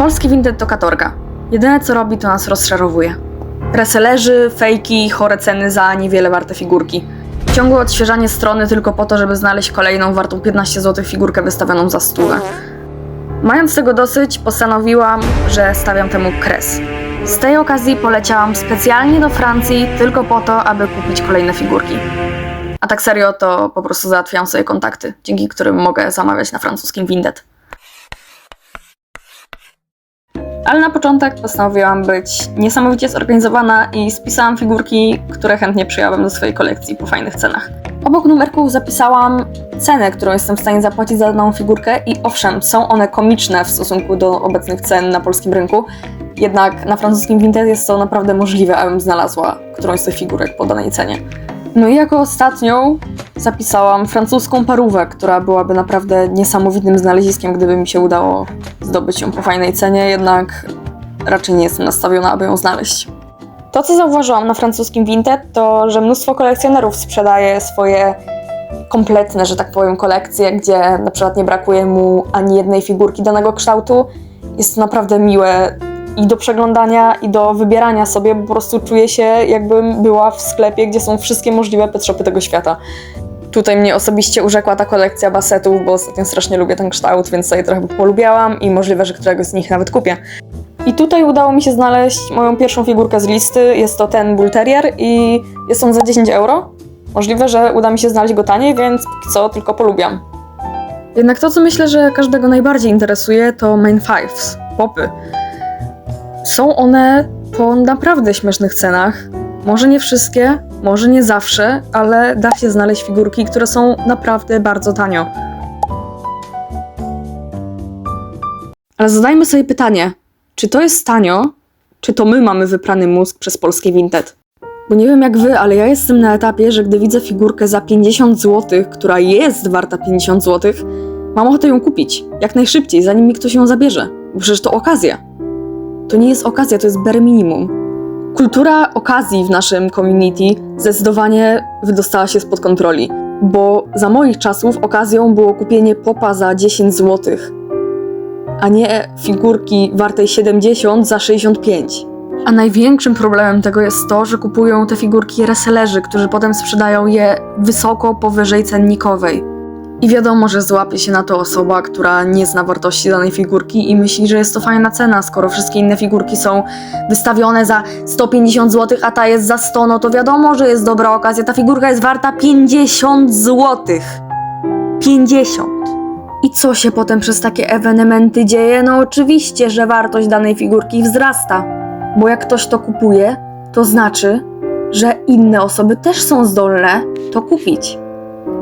Polski Vinted to katorga. Jedyne co robi, to nas rozczarowuje. Reselerzy, fejki, chore ceny za niewiele warte figurki. Ciągłe odświeżanie strony tylko po to, żeby znaleźć kolejną wartą 15 zł figurkę wystawioną za stówę. Mając tego dosyć, postanowiłam, że stawiam temu kres. Z tej okazji poleciałam specjalnie do Francji tylko po to, aby kupić kolejne figurki. A tak serio, to po prostu załatwiam sobie kontakty, dzięki którym mogę zamawiać na francuskim Vinted. Ale na początek postanowiłam być niesamowicie zorganizowana i spisałam figurki, które chętnie przyjęłabym do swojej kolekcji po fajnych cenach. Obok numerków zapisałam cenę, którą jestem w stanie zapłacić za daną figurkę i owszem, są one komiczne w stosunku do obecnych cen na polskim rynku, jednak na francuskim Vinted jest to naprawdę możliwe, abym znalazła którąś z tych figurek po danej cenie. No i jako ostatnią zapisałam francuską parówę, która byłaby naprawdę niesamowitym znaleziskiem, gdyby mi się udało zdobyć ją po fajnej cenie, jednak raczej nie jestem nastawiona, aby ją znaleźć. To, co zauważyłam na francuskim Vinted, to, że mnóstwo kolekcjonerów sprzedaje swoje kompletne, że tak powiem, kolekcje, gdzie na przykład nie brakuje mu ani jednej figurki danego kształtu. Jest to naprawdę miłe i do przeglądania, i do wybierania sobie, po prostu czuję się, jakbym była w sklepie, gdzie są wszystkie możliwe pet shopy tego świata. Tutaj mnie osobiście urzekła ta kolekcja basetów, bo ostatnio strasznie lubię ten kształt, więc sobie trochę polubiałam i możliwe, że któregoś z nich nawet kupię. I tutaj udało mi się znaleźć moją pierwszą figurkę z listy. Jest to ten Bull Terrier i jest on za 10 euro. Możliwe, że uda mi się znaleźć go taniej, więc co tylko polubiam. Jednak to, co myślę, że każdego najbardziej interesuje, to main fives, popy. Są one po naprawdę śmiesznych cenach. Może nie wszystkie, może nie zawsze, ale da się znaleźć figurki, które są naprawdę bardzo tanio. Ale zadajmy sobie pytanie, czy to jest tanio, czy to my mamy wyprany mózg przez polskie Vinted? Bo nie wiem jak wy, ale ja jestem na etapie, że gdy widzę figurkę za 50 zł, która jest warta 50 zł, mam ochotę ją kupić. Jak najszybciej, zanim mi ktoś ją zabierze. Bo przecież to okazja. To nie jest okazja, to jest bare minimum. Kultura okazji w naszym community zdecydowanie wydostała się spod kontroli, bo za moich czasów okazją było kupienie popa za 10 zł, a nie figurki wartej 70 za 65. A największym problemem tego jest to, że kupują te figurki resellerzy, którzy potem sprzedają je wysoko powyżej cennikowej. I wiadomo, że złapie się na to osoba, która nie zna wartości danej figurki i myśli, że jest to fajna cena. Skoro wszystkie inne figurki są wystawione za 150 zł, a ta jest za 100, no to wiadomo, że jest dobra okazja. Ta figurka jest warta 50 zł. 50. I co się potem przez takie ewenementy dzieje? No oczywiście, że wartość danej figurki wzrasta. Bo jak ktoś to kupuje, to znaczy, że inne osoby też są zdolne to kupić.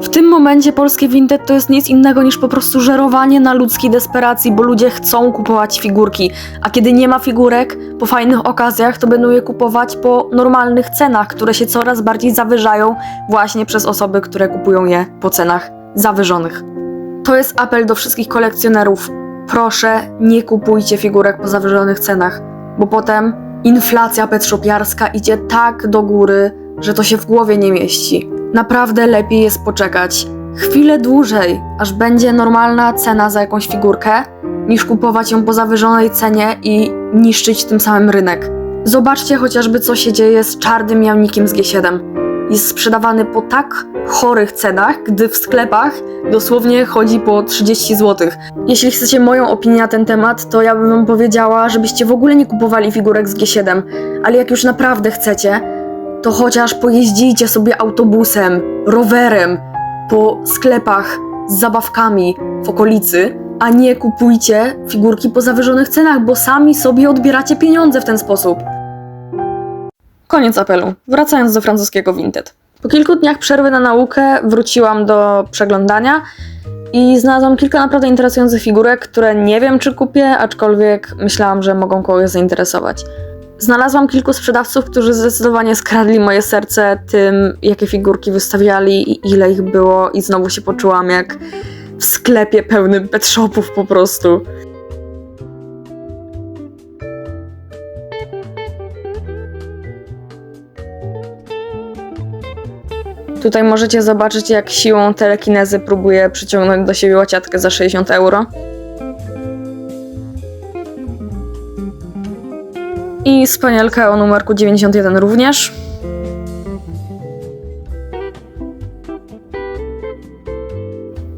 W tym momencie polskie Vinted to jest nic innego niż po prostu żerowanie na ludzkiej desperacji, bo ludzie chcą kupować figurki, a kiedy nie ma figurek po fajnych okazjach, to będą je kupować po normalnych cenach, które się coraz bardziej zawyżają właśnie przez osoby, które kupują je po cenach zawyżonych. To jest apel do wszystkich kolekcjonerów. Proszę, nie kupujcie figurek po zawyżonych cenach, bo potem inflacja petshopiarska idzie tak do góry, że to się w głowie nie mieści. Naprawdę lepiej jest poczekać chwilę dłużej, aż będzie normalna cena za jakąś figurkę, niż kupować ją po zawyżonej cenie i niszczyć tym samym rynek. Zobaczcie chociażby, co się dzieje z czarnym jamnikiem z G7. Jest sprzedawany po tak chorych cenach, gdy w sklepach dosłownie chodzi po 30 zł. Jeśli chcecie moją opinię na ten temat, to ja bym wam powiedziała, żebyście w ogóle nie kupowali figurek z G7, ale jak już naprawdę chcecie, to chociaż pojeździcie sobie autobusem, rowerem po sklepach z zabawkami w okolicy, a nie kupujcie figurki po zawyżonych cenach, bo sami sobie odbieracie pieniądze w ten sposób. Koniec apelu. Wracając do francuskiego Vinted. Po kilku dniach przerwy na naukę wróciłam do przeglądania i znalazłam kilka naprawdę interesujących figurek, które nie wiem czy kupię, aczkolwiek myślałam, że mogą kogoś zainteresować. Znalazłam kilku sprzedawców, którzy zdecydowanie skradli moje serce tym, jakie figurki wystawiali i ile ich było, i znowu się poczułam jak w sklepie pełnym pet shopów po prostu. Tutaj możecie zobaczyć, jak siłą telekinezy próbuje przyciągnąć do siebie łaciatkę za 60 euro. I spanielkę o numerku 91 również.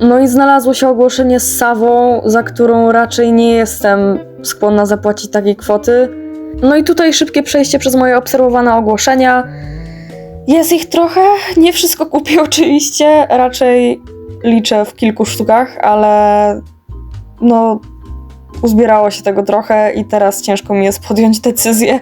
No i znalazło się ogłoszenie z Sawą, za którą raczej nie jestem skłonna zapłacić takiej kwoty. No i tutaj szybkie przejście przez moje obserwowane ogłoszenia. Jest ich trochę, nie wszystko kupię oczywiście, raczej liczę w kilku sztukach, ale no uzbierało się tego trochę i teraz ciężko mi jest podjąć decyzję.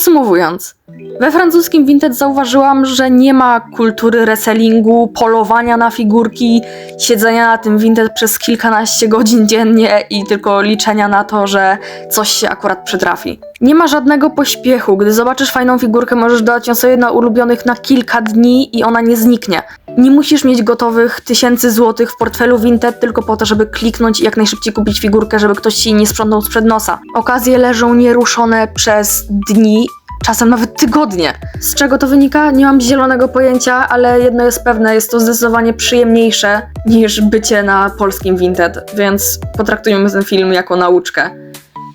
Podsumowując, we francuskim vintage zauważyłam, że nie ma kultury resellingu, polowania na figurki, siedzenia na tym vintage przez kilkanaście godzin dziennie i tylko liczenia na to, że coś się akurat przytrafi. Nie ma żadnego pośpiechu. Gdy zobaczysz fajną figurkę, możesz dodać ją sobie na ulubionych na kilka dni i ona nie zniknie. Nie musisz mieć gotowych tysięcy złotych w portfelu Vinted tylko po to, żeby kliknąć i jak najszybciej kupić figurkę, żeby ktoś ci nie sprzątnął sprzed nosa. Okazje leżą nieruszone przez dni, czasem nawet tygodnie. Z czego to wynika? Nie mam zielonego pojęcia, ale jedno jest pewne, jest to zdecydowanie przyjemniejsze niż bycie na polskim Vinted, więc potraktujmy ten film jako nauczkę,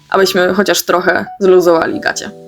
abyśmy chociaż trochę zluzowali gacie.